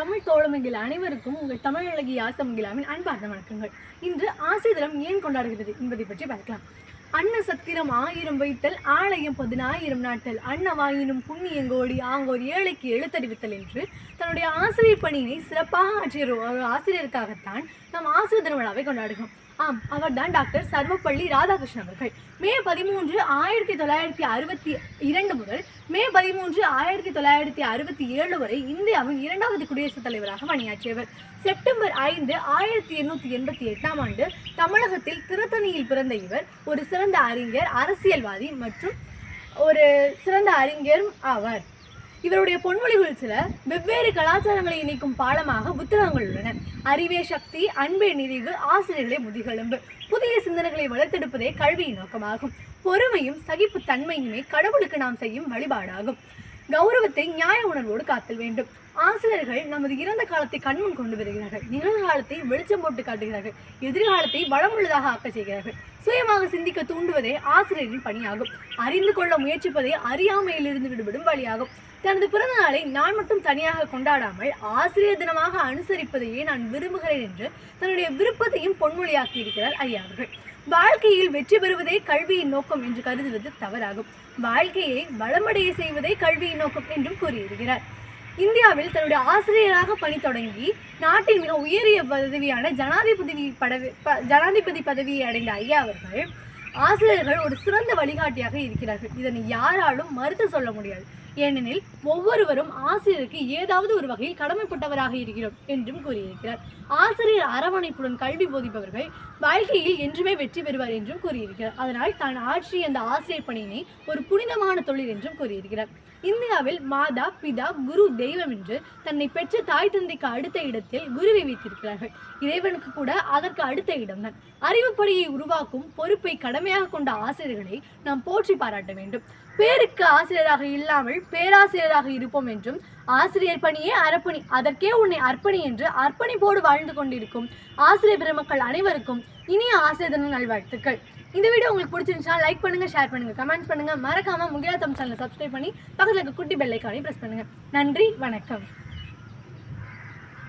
தமிழ் தோழமைகள் அனைவருக்கும் உங்கள் தமிழ் அழகி ஆசமகிலாவின் அன்பார்ந்த வணக்கங்கள். இன்று ஆசை தினம் ஏன் கொண்டாடுகிறது என்பதை பற்றி பார்க்கலாம். அன்ன சத்திரம் ஆயிரம் வைத்தல் ஆலயம் பதினாயிரம் நாட்டல். அன்னவாயினும் புண்ணியங்கோடி ஆங்கோர் ஏழைக்கு எழுத்தறிவித்தல் என்று தன்னுடைய ஆசிரியர் பணியினை சிறப்பாக ஆற்றிய ஒரு ஒரு ஆசிரியருக்காகத்தான் நாம் ஆசிரியர் தின விழாவை கொண்டாடுகிறோம். ஆம் அவர்தான் டாக்டர் சர்வப்பள்ளி ராதாகிருஷ்ணன் அவர்கள். மே பதிமூன்று ஆயிரத்தி தொள்ளாயிரத்தி அறுபத்தி இரண்டு முதல் மே பதிமூன்று ஆயிரத்தி தொள்ளாயிரத்தி அறுபத்தி ஏழு வரை இந்தியாவின் இரண்டாவது குடியரசுத் தலைவராக பணியாற்றியவர். செப்டம்பர் ஐந்து ஆயிரத்தி எண்ணூற்றி எண்பத்தி எட்டாம் ஆண்டு தமிழகத்தில் திருத்தணியில் பிறந்த இவர் ஒரு சிறந்த அறிஞர் அரசியல்வாதி மற்றும் ஒரு சிறந்த அறிஞரும் ஆவார். இவருடைய பொன்மொழிகள் சில வெவ்வேறு கலாச்சாரங்களை இணைக்கும் பாலமாக புத்தகங்கள் உள்ளன. அறிவே சக்தி அன்பே நிறைவு ஆசிரியர்களே முதுகெலும்பு. புதிய சிந்தனைகளை வளர்த்தெடுப்பதே கல்வியின் நோக்கமாகும். பொறுமையும் சகிப்பு தன்மையுமே கடவுளுக்கு நாம் செய்யும் வழிபாடாகும். கௌரவத்தை நியாய உணர்வோடு காத்தல் வேண்டும். ஆசிரியர்கள் நமது இறந்த காலத்தை கண்முன் கொண்டு வருகிறார்கள். நிகழ்காலத்தை வெளிச்சம் போட்டு காட்டுகிறார்கள். எதிர்காலத்தை வளமுள்ளதாக ஆக்க செய்கிறார்கள். சுயமாக சிந்திக்க தூண்டுவதே ஆசிரியரின் பணியாகும். அறிந்து கொள்ள முயற்சிப்பதே அறியாமையிலிருந்து விடுபடும் வழியாகும். தனது பிறந்த நாளை நான் மட்டும் தனியாக கொண்டாடாமல் ஆசிரியர் தினமாக அனுசரிப்பதையே நான் விரும்புகிறேன் என்று தன்னுடைய விருப்பத்தையும் பொன்மொழியாக்கி இருக்கிறார் வாழ்க்கையில் வெற்றி பெறுவதே கல்வியின் நோக்கம் என்று கருதுவது தவறாகும். வாழ்க்கையை வளமடைய செய்வதே கல்வியின் நோக்கம் என்றும் கூறியிருக்கிறார். இந்தியாவில் தன்னுடைய ஆசிரியராக பணி தொடங்கி நாட்டின் மிக உயரிய பதவியான ஜனாதிபதி பதவி ப- ஜனாதிபதி பதவியை அடைந்த ஐயா அவர்கள் ஆசிரியர்கள் ஒரு சிறந்த வழிகாட்டியாக இருக்கிறார்கள். இதனை யாராலும் மறுத்து சொல்ல முடியாது. ஏனெனில் ஒவ்வொருவரும் ஆசிரியருக்கு ஏதாவது ஒரு வகையில் கடமைப்பட்டவராக இருக்கிறோம் என்றும் கூறியிருக்கிறார். ஆசிரியர் அரவணைப்புடன் கல்வி போதிப்பவர்கள் வாழ்க்கையில் என்றுமே வெற்றி பெறுவார் என்றும் கூறியிருக்கிறார். அதனால் தான் ஆற்றிய அந்த ஆசிரியர் பணியினை ஒரு புனிதமான தொழில் என்றும் கூறியிருக்கிறார். இந்தியாவில் மாதா பிதா குரு தெய்வம் என்று தன்னை பெற்ற தாய் தந்தைக்கு அடுத்த இடத்தில் குருவை வைத்திருக்கிறார்கள். இறைவனுக்கு கூட அதற்கு அடுத்த இடம்தான். அறிவுப்படியை உருவாக்கும் பொறுப்பை கடமையாக கொண்ட ஆசிரியர்களை நாம் போற்றி பாராட்ட வேண்டும். பேருக்கு ஆசிரியராக இல்லாமல் பேராசிரியராக இருப்போம் என்றும் ஆசிரியர் பணியே அறப்பணி அதற்கே உன்னை அர்ப்பணி என்று அர்ப்பணிப்போடு வாழ்ந்து கொண்டிருக்கும் ஆசிரியர் பெருமக்கள் அனைவருக்கும் இனிய ஆசிரியர் தின நல்வாழ்த்துக்கள். இந்த வீடியோ உங்களுக்கு பிடிச்சிருந்துச்சா லைக் பண்ணுங்க ஷேர் பண்ணுங்க கமெண்ட் பண்ணுங்க. மறக்காம முகிலா தம் சேனலை சப்ஸ்கிரைப் பண்ணி பக்கத்தில் இருக்க குட்டி பெல்லைக்கானே ப்ரெஸ் பண்ணுங்க. நன்றி வணக்கம்.